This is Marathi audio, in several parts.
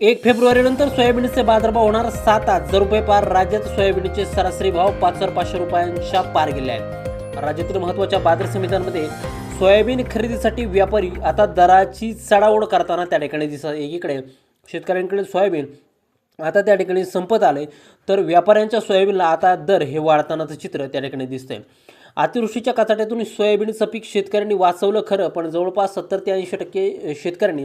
एक फेब्रुवारीनंतर सोयाबीनचे बाजारभाव होणार सात हजार रुपये पार राज्यात सोयाबीनचे सरासरी भाव पाच हजार पाचशे रुपयांच्या पार गेले आहेत. राज्यातील महत्त्वाच्या बाजार समित्यांमध्ये सोयाबीन खरेदीसाठी व्यापारी आता दराची चढाओढ करताना त्या ठिकाणी दिसत एकीकडे शेतकऱ्यांकडे सोयाबीन आता त्या ठिकाणी संपत आले तर व्यापाऱ्यांच्या सोयाबीनला आता दर हे वाढतानाचं चित्र त्या ठिकाणी दिसतंय. अतिवृष्टीच्या कचाट्यातून सोयाबीनचं पीक शेतकऱ्यांनी वाचवलं खरं पण जवळपास सत्तर ते ऐंशी टक्के शेतकऱ्यांनी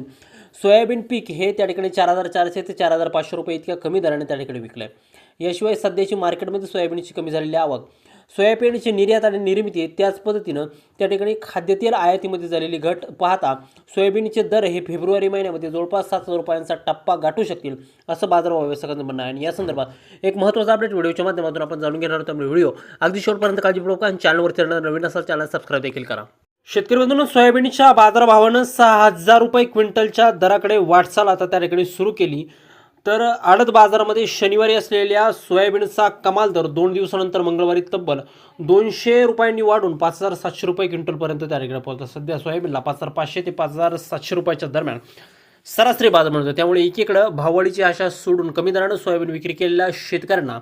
सोयाबीन पीक हे त्या ठिकाणी चार हजार चारशे ते चार हजार पाचशे रुपये इतक्या कमी दराने त्या ठिकाणी विकलं आहे याशिवाय सध्याची मार्केटमध्ये सोयाबीनची कमी झालेली आवक सोयाबीनची निर्यात आणि निर्मिती त्याच पद्धतीनं त्या ठिकाणी खाद्यतेल आयातीमध्ये झालेली घट पाहता सोयाबीनचे दर हे फेब्रुवारी महिन्यामध्ये जवळपास सात हजार रुपयांचा टप्पा गाठू शकतील असं बाजारभाव व्यवस्थापकांचं म्हणणं आहे. आणि या संदर्भात एक महत्त्वाचा अपडेट व्हिडिओच्या माध्यमातून आपण जाणून घेणार आहोत. त्यामुळे व्हिडिओ अगदी शेवटपर्यंत काळजीपूर्वक आणि चॅनलवरती नवीन असाल चॅनल सबस्क्राईब देखील करा. शेतकरी बंधूंनो सोयाबीनच्या बाजारभावानं सहा हजार रुपये क्विंटलच्या दराकडे वाटचाल आता त्या ठिकाणी सुरू केली. तर आडत बाजारामध्ये शनिवारी असलेल्या सोयाबीनचा कमाल दर दोन दिवसानंतर मंगळवारी तब्बल दोनशे रुपयांनी वाढून पाच हजार सातशे रुपये क्विंटलपर्यंत त्या ठिकाणी सध्या सोयाबीनला पाच हजार पाचशे ते पाच हजार सातशे रुपयाच्या दरम्यान सरासरी बाजार मिळतो त्यामुळे एकीकडं भाववाढीची आशा सोडून कमी दरानं सोयाबीन विक्री केलेल्या शेतकऱ्यांना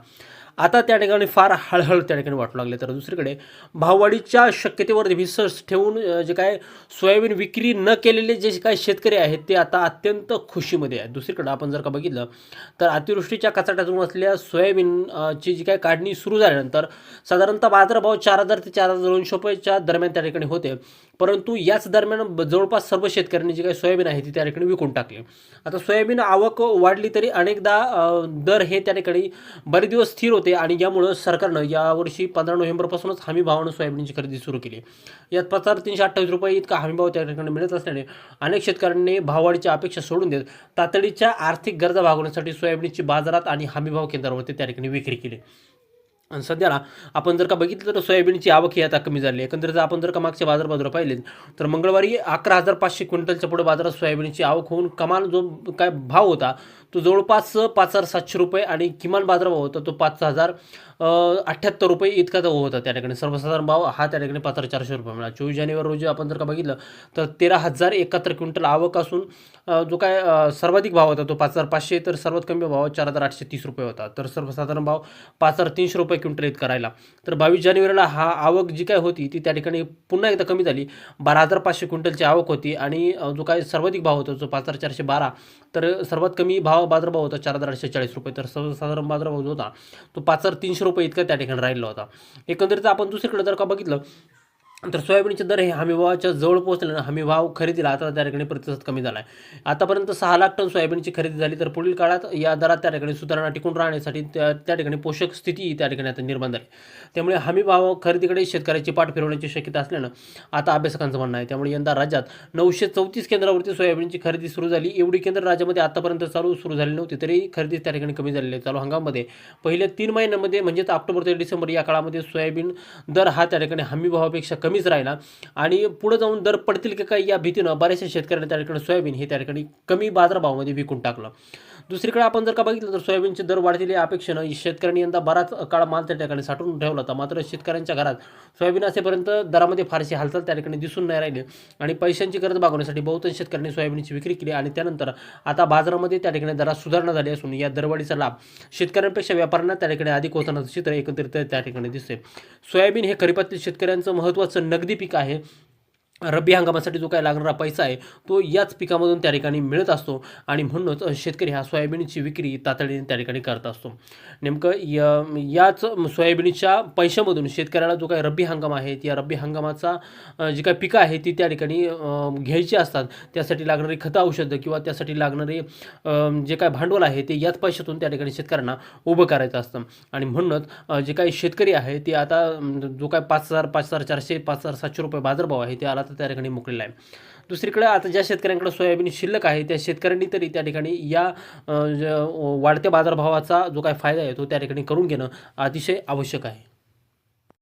आता त्या ठिकाणी फार हळहळ त्या ठिकाणी वाटू लागले. तर दुसरीकडे भाववाढीच्या शक्यतेवर विसर्स ठेवून जे काय सोयाबीन विक्री न केलेले जे काय शेतकरी आहेत ते आता अत्यंत खुशीमध्ये आहेत. दुसरीकडे आपण जर का बघितलं तर अतिवृष्टीच्या कचाट्यातून असलेल्या सोयाबीनची जी काय काढणी सुरू झाल्यानंतर साधारणतः बाजारभाव चार हजार ते चार हजार दोनशे रुपयाच्या दरम्यान त्या ठिकाणी होते. परंतु याच दरम्यान जवळपास सर्व शेतकऱ्यांनी जी काही सोयाबीन आहे ती त्या ठिकाणी विकून टाकली. आता सोयाबीन आवक वाढली तरी अनेकदा दर हे त्या ठिकाणी बरेच दिवस स्थिर होते आणि यामुळं सरकारनं यावर्षी पंधरा नोव्हेंबरपासूनच हमी भावानं सोयाबीनची खरेदी सुरू केली. यात पाच तीनशे अठ्ठावीस रुपये इतका हमी भाव त्या ठिकाणी मिळत असल्याने अनेक शेतकऱ्यांनी भाववाढीची अपेक्षा सोडून देत तातडीच्या आर्थिक गरजा भागवण्यासाठी सोयाबीनची बाजारात आणि हमी भाव केंद्रावरती त्या ठिकाणी विक्री केली. आणि सध्याला आपण जर का बघितलं तर सोयाबीनची आवक ही आता कमी झाली आहे. एकंदरीत आपण जर का मागचे बाजार बाजार पाहिले तर मंगळवारी अकरा हजार पाचशे क्विंटलच्या पुढे बाजारात सोयाबीनची आवक होऊन कमाल जो काय भाव होता तो जवळपास पाच हजार सातशे रुपये आणि किमान बाजारभाव होता तो पाच हजार अठ्ठ्याहत्तर रुपये इतका तो होता त्या ठिकाणी. सर्वसाधारण भाव हा त्या ठिकाणी पाच हजार चारशे रुपये मिळाला. चोवीस जानेवारी रोजी आपण जर का बघितलं तर तेरा हजार एकाहत्तर क्विंटल आवक असून जो काय सर्वाधिक भाव होता तो पाच हजार पाचशे तर सर्वात कमी भाव चार हजार आठशे तीस रुपये होता. तर सर्वसाधारण भाव पाच हजार तीनशे रुपये क्विंटल येत राहिला. तर बावीस जानेवारीला हा आवक जी काय होती ती त्या ठिकाणी पुन्हा एकदा कमी झाली. बारा हजार पाचशे क्विंटलची आवक होती आणि जो काय सर्वाधिक भाव होता जो पाच हजार चारशे बारा. तर सर्वात कमी भाव बाजारभाव होता चार हजार आठशे चाळीस रुपये. तर सर्वसाधारण बाजारभाव जो होता तो पाच हजार तीनशे रुपये इतका त्या ठिकाणी राहिला होता. एकंदरीत आपण दुसरीकडे जर का बघितलं तर सोयाबीनचे दर हे हमीभावाच्या जवळ पोहोचले हमीभाव खरेदीला आता त्या ठिकाणी प्रतिसाद कमी झाला आहे आतापर्यंत सहा लाख टन सोयाबीनची खरेदी झाली तर पुढील काळात या दरात त्या ठिकाणी सुधारणा टिकून राहण्यासाठी त्या त्या ठिकाणी पोषक स्थिती त्या ठिकाणी आता निर्माण झाली. त्यामुळे हमीभाव खरेदीकडे शेतकऱ्याची पाठ फिरवण्याची शक्यता असल्यानं आता अभ्यासकांचं म्हणणं आहे. त्यामुळे यंदा राज्यात नऊशे चौतीस केंद्रावरती सोयाबीनची खरेदी सुरू झाली. एवढी केंद्र राज्यामध्ये आतापर्यंत चालू सुरू झाली नव्हती तरी खरेदी त्या ठिकाणी कमी झालेली आहे. चालू हंगामामध्ये पहिल्या तीन महिन्यामध्ये म्हणजेच ऑक्टोबर ते डिसेंबर या काळामध्ये सोयाबीन दर हा त्या ठिकाणी हमीभावापेक्षा कमीच राहिला. आणि पुढे जाऊन दर पडतील की काय या भीतीनं बऱ्याचशा शेतकऱ्यांनी त्या ठिकाणी सोयाबीन हे त्या ठिकाणी कमी बाजारभावामध्ये विकून टाकलं. दुसरीकडे आपण जर का बघितलं तर सोयाबीनचे दर वाढलेल्या अपेक्षेनं शेतकऱ्यांनी यंदा बराच काळ माल त्या ठिकाणी साठवून ठेवला होता. मात्र शेतकऱ्यांच्या घरात सोयाबीन असेपर्यंत दरामध्ये फारशी हालचाल त्या ठिकाणी दिसून नाही राहिली. आणि पैशांची गरज भागवण्यासाठी बहुतांश शेतकऱ्यांनी सोयाबीनची विक्री केली आणि त्यानंतर आता बाजारामध्ये त्या ठिकाणी दरात सुधारणा झाली असून या दरवाढीचा लाभ शेतकऱ्यांपेक्षा व्यापाऱ्यांना त्या ठिकाणी अधिक होताना चित्र एकत्रित त्या ठिकाणी दिसते सोयाबीन हे खरीपातील शेतकऱ्यांचं महत्त्वाचं नगदी पीक आहे. रब्बी हंगामासाठी जो काय लागणारा पैसा आहे तो याच पिकामधून त्या ठिकाणी मिळत असतो. आणि म्हणूनच शेतकरी हा सोयाबीनची विक्री तातडीने त्या ठिकाणी करत असतो. नेमकं य याच सोयाबीनच्या पैशामधून शेतकऱ्याला जो काय रब्बी हंगाम आहे या रब्बी हंगामाचा जी काय पिकं आहे ती त्या ठिकाणी घ्यायची असतात. त्यासाठी लागणारी खतं औषधं किंवा त्यासाठी लागणारे जे काय भांडवल आहे ते याच पैशातून त्या ठिकाणी शेतकऱ्यांना उभं करायचं असतं. आणि म्हणूनच जे काही शेतकरी आहे ते आता जो काय पाच हजार पाच हजार चारशे पाच हजार सातशे रुपये बाजारभाव आहे ते आता त्या ठिकाणी मुकलेला आहे. दुसरीकडे आता ज्या शेतकऱ्यांकडे सोयाबीन शिल्लक आहे त्या शेतकऱ्यांनी तरी त्या ठिकाणी या वाढत्या बाजारभावाचा जो काय फायदा आहे तो त्या ठिकाणी करून घेणं अतिशय आवश्यक आहे.